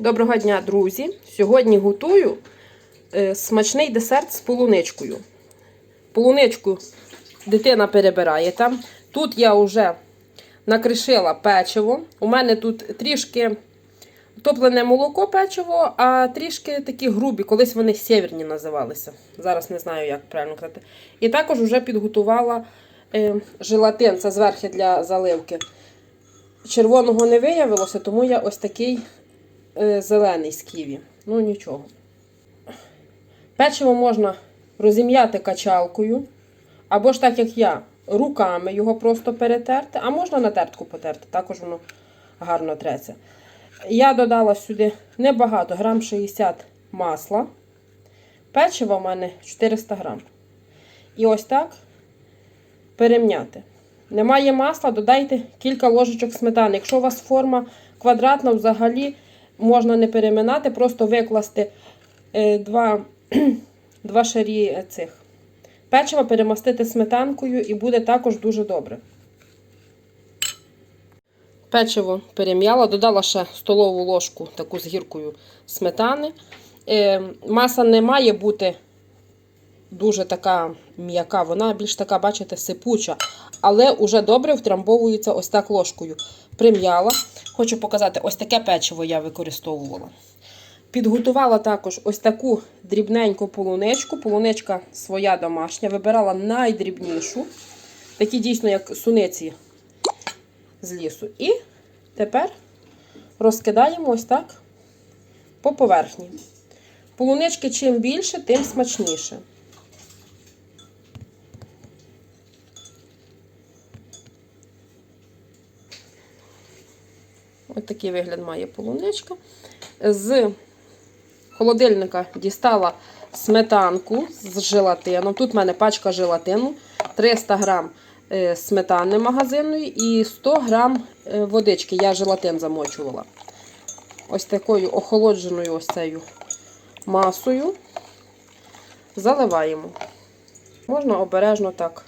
Доброго дня, друзі! Сьогодні готую е, смачний десерт з полуничкою. Полуничку дитина перебирає там. Тут я вже накришила печиво. У мене тут трішки топлене молоко печиво, а трішки такі грубі, колись вони сєвєрні називалися. Зараз не знаю, як правильно казати. І також вже підготувала е, желатин, це зверхи для заливки. Червоного не виявилося, тому я ось такий зелений з ківі. Ну нічого. Печиво можна розім'яти качалкою, або ж так як я, руками його просто перетерти, а можна на тертку потерти, також воно гарно треться. Я додала сюди небагато, грам 60 масла. Печиво в мене 400 грам. І ось так перемняти. Немає масла, додайте кілька ложечок сметани. Якщо у вас форма квадратна, взагалі можна не переминати, просто викласти е, два, два шарі цих печива, перемастити сметанкою і буде також дуже добре. Печиво перем'яла, додала ще столову ложку таку з гіркою сметани. Е, маса не має бути дуже така м'яка, вона більш така, бачите, сипуча, але вже добре втрамбовується ось так ложкою. Прим'яла. Хочу показати, ось таке печиво я використовувала. Підготувала також ось таку дрібненьку полуничку. Полуничка своя домашня. Вибирала найдрібнішу. Такі дійсно, як суниці з лісу. І тепер розкидаємо ось так по поверхні. Полунички чим більше, тим смачніше. Ось такий вигляд має полуничка. З холодильника дістала сметанку з желатином. Тут в мене пачка желатину, 300 грам е, сметани магазинної і 100 грам е, водички. Я желатин замочувала. Ось такою охолодженою ось цією масою заливаємо. Можна обережно так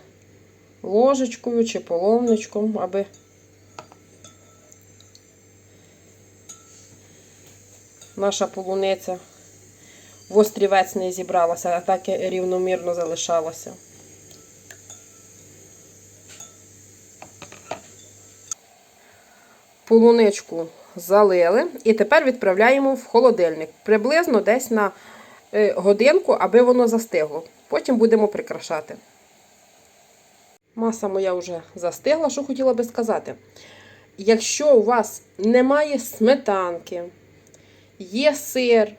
ложечкою чи половничком, аби наша полуниця в острівець не зібралася, а так і рівномірно залишалася. Полуничку залили і тепер відправляємо в холодильник. Приблизно десь на е, годинку, аби воно застигло. Потім будемо прикрашати. Маса моя вже застигла, що хотіла би сказати. Якщо у вас немає сметанки, є сир,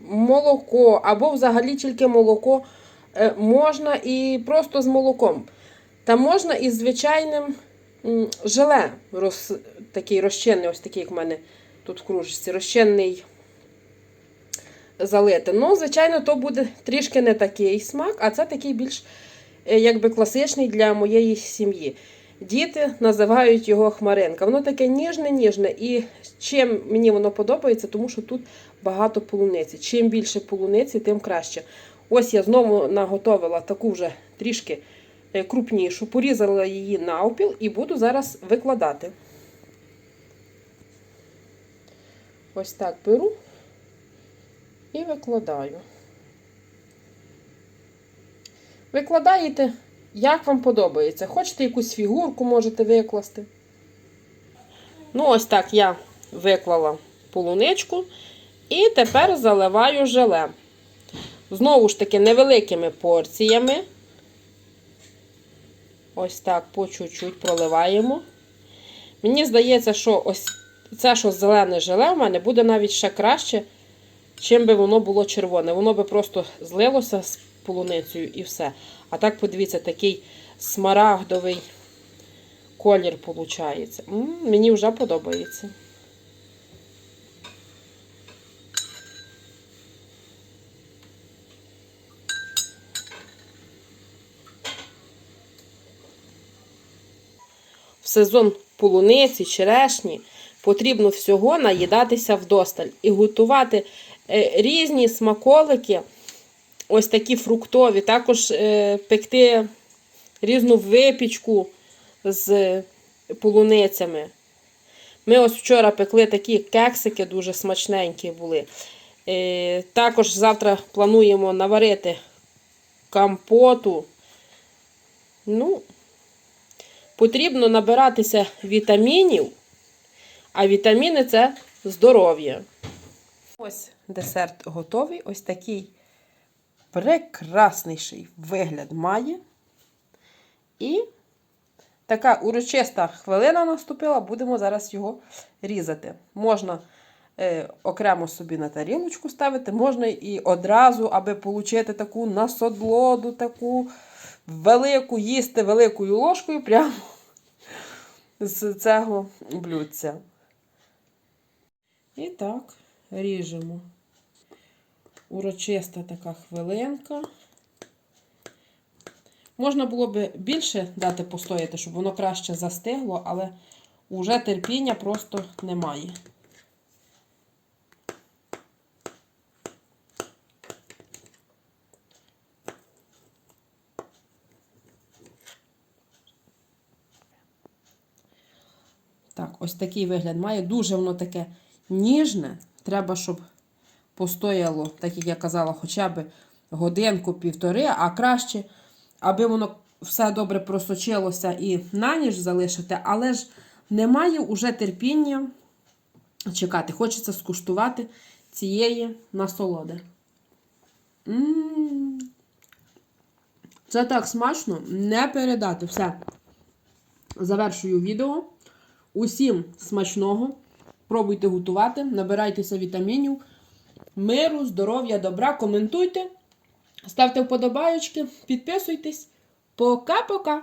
молоко або взагалі тільки молоко, е, можна і просто з молоком. Та можна і звичайним желе, роз, такий розчинний, ось такий, як в мене тут в кружечці, розчинний залити. Ну, звичайно, то буде трішки не такий смак, а це такий більш е, якби класичний для моєї сім'ї. Діти називають його хмаринка. Воно таке ніжне-ніжне. І чим мені воно подобається, тому що тут багато полуниці. Чим більше полуниці, тим краще. Ось я знову наготовила таку вже трішки е, крупнішу, порізала її навпіл і буду зараз викладати. Ось так беру і викладаю. Викладаєте, як вам подобається. Хочете якусь фігурку можете викласти. Ну, ось так я виклала полуничку. І тепер заливаю желе. Знову ж таки, невеликими порціями. Ось так по чуть-чуть проливаємо. Мені здається, що ось це, що зелене желе, у мене буде навіть ще краще, чим би воно було червоне. Воно би просто злилося з полуницею і все. А так, подивіться, такий смарагдовий колір виходить. Мені вже подобається. В сезон полуниці, черешні потрібно всього наїдатися вдосталь і готувати е, різні смаколики, ось такі фруктові, також е, пекти різну випічку з полуницями. Ми ось вчора пекли такі кексики, дуже смачненькі були. Е, також завтра плануємо наварити компоту. Ну, потрібно набиратися вітамінів, а вітаміни це здоров'я. Ось десерт готовий. Ось такий прекрасніший вигляд має. І така урочиста хвилина наступила, будемо зараз його різати. Можна е, окремо собі на тарілочку ставити, можна і одразу, аби отримати таку насодлоду, таку велику, їсти великою ложкою прямо з цього блюдця. І так, ріжемо. Урочиста така хвилинка. Можна було б більше дати постояти, щоб воно краще застигло, але уже терпіння просто немає. Так, ось такий вигляд має. Дуже воно таке ніжне. Треба, щоб постояло, так як я казала, хоча б годинку-півтори, а краще, аби воно все добре просочилося і на ніж залишити, але ж немає уже терпіння чекати. Хочеться скуштувати цієї насолоди. М. Це так смачно, не передати. Все. Завершую відео. Усім смачного. Пробуйте готувати, набирайтеся вітамінів, миру, здоров'я, добра, коментуйте, ставте вподобайочки, підписуйтесь. Пока-пока!